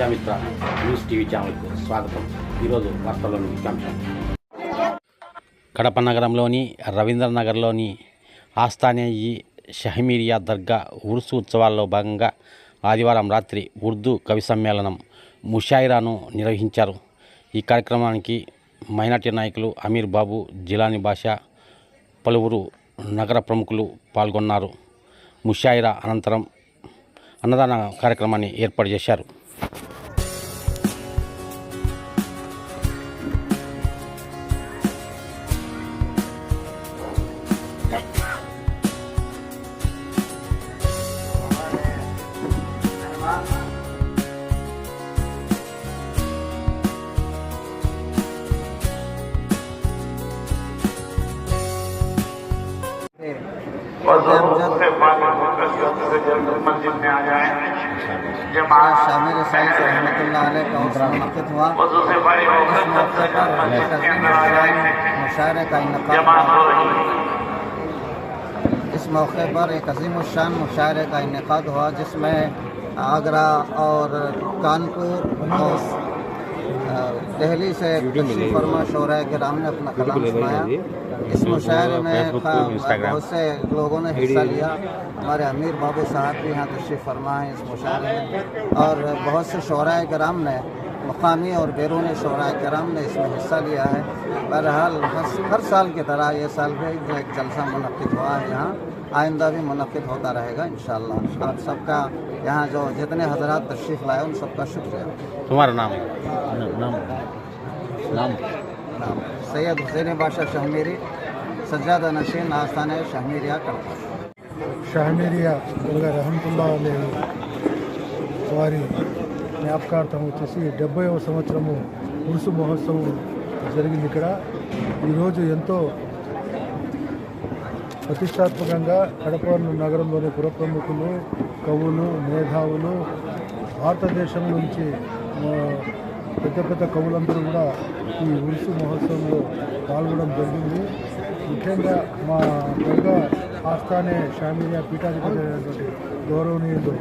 Vidya Mitra news TV ఛానల్కు స్వాగతం. ఈరోజు వార్తల్లోని ముఖ్యాంశం. కడప నగరంలోని రవీంద్రనగర్లోని ఆస్థానేయి షహమీరియా దర్గా ఉరుసు ఉత్సవాల్లో భాగంగా ఆదివారం రాత్రి ఉర్దూ కవి సమ్మేళనం ముషాయిరాను నిర్వహించారు. ఈ కార్యక్రమానికి మైనార్టీ నాయకులు అమీర్ బాబు జిలాని బాషా పలువురు నగర ప్రముఖులు పాల్గొన్నారు. ముషాయిరా అనంతరం అన్నదాన కార్యక్రమాన్ని ఏర్పాటు చేశారు. ครับ مسجد میں جماعت شامی رسائی سے رحمت اللہ علیہ کا حضران منعقد ہوا اس موقع پر مسجد کا انعقاد ہوا موقع پر ایک عظیم الشان مشاعرے کا انعقاد ہوا جس میں آگرہ اور کانپور اور دہلی سے فرما شعراء کرام نے اپنا کلام سنایا۔ اس مشاعرے میں بہت سے لوگوں نے حصہ لیا۔ ہمارے امیر بابو صاحب بھی یہاں تشریف فرما ہیں اس مشاعرے میں۔ اور بہت سے شعراء کرام نے مقامی اور بیرون شعراء کرام نے اس میں حصہ لیا ہے۔ بہرحال ہر سال کی طرح یہ سال کا ایک جلسہ منعقد ہوا ہے۔ یہاں آئندہ بھی منعقد ہوتا رہے گا انشاءاللہ۔ آپ سب کا یہاں جو جتنے حضرات تشریف لائے ان سب کا شکریہ۔ تمہارا نام؟ نام سید حسین بادشاہ شہمیری سجادہ نشین آستانہ شہمیریہ کرتا۔ شہمیریہ رحمۃ اللہ علیہ۔ జ్ఞాపకార్థం వచ్చేసి డెబ్బైవ సంవత్సరము ఉరుసు మహోత్సవం జరిగింది ఇక్కడ. ఈరోజు ఎంతో ప్రతిష్టాత్మకంగా కడప నగరంలోని పురప్రముఖులు కవులు మేధావులు భారతదేశం నుంచి పెద్ద పెద్ద కవులందరూ కూడా ఈ ఉరుసు మహోత్సవంలో పాల్గొనడం జరిగింది. ముఖ్యంగా మా గంగా ఆస్థానే షామీరియా పీఠాధిపతి అయినటువంటి గౌరవనీయులు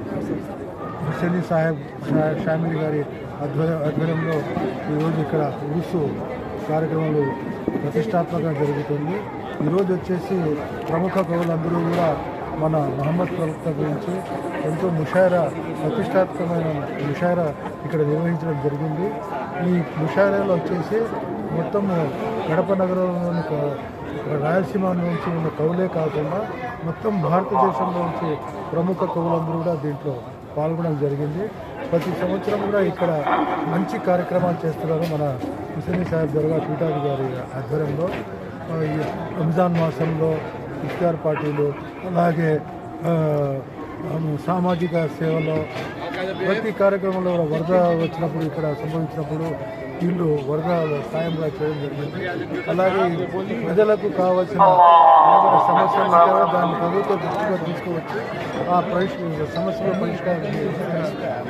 హుసేనీ సాహెబ్ షా- షామీర్ గారి ఆధ్వర్య ఆధ్వర్యంలో ఈరోజు ఇక్కడ ఉరుసు కార్యక్రమాలు ప్రతిష్టాత్మకంగా జరుగుతుంది. ఈరోజు వచ్చేసి ప్రముఖ కవులందరూ కూడా మన మహమ్మద్ ప్రవక్త గురించి ఎంతో ముషారా ప్రతిష్టాత్మకమైన ముషారా ఇక్కడ నిర్వహించడం జరిగింది. ఈ ముషారాలో వచ్చేసి మొత్తము కడప నగరంలోని రాయలసీమ నుంచి ఉన్న కవులే కాకుండా మొత్తం భారతదేశంలో నుంచి ప్రముఖ కవులందరూ కూడా దీంట్లో పాల్గొనడం జరిగింది. ప్రతి సంవత్సరం కూడా ఇక్కడ మంచి కార్యక్రమాలు చేస్తున్నారు మన ముసలి సాహెబ్ దొరగా పీఠాధి గారి ఆధ్వర్యంలో ఈ రంజాన్ మాసంలో ఇఫ్తార్ పార్టీలు అలాగే సామాజిక సేవలో ప్రతి కార్యక్రమంలో వరద వచ్చినప్పుడు ఇక్కడ సంభవించినప్పుడు వీళ్ళు వరద సాయంగా చేయడం జరిగింది. అలాగే ప్రజలకు కావాల్సిన సమస్యలు కూడా దాన్ని ప్రభుత్వ దృష్టిగా తీసుకువచ్చి. ఆ పరిష్ సమస్యల పరిష్కారం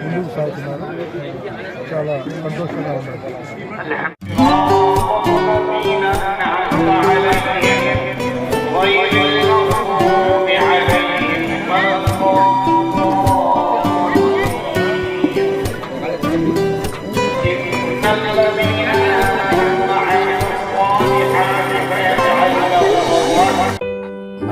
ముందుకు సాగుతున్నారు. చాలా సంతోషంగా ఉన్నారు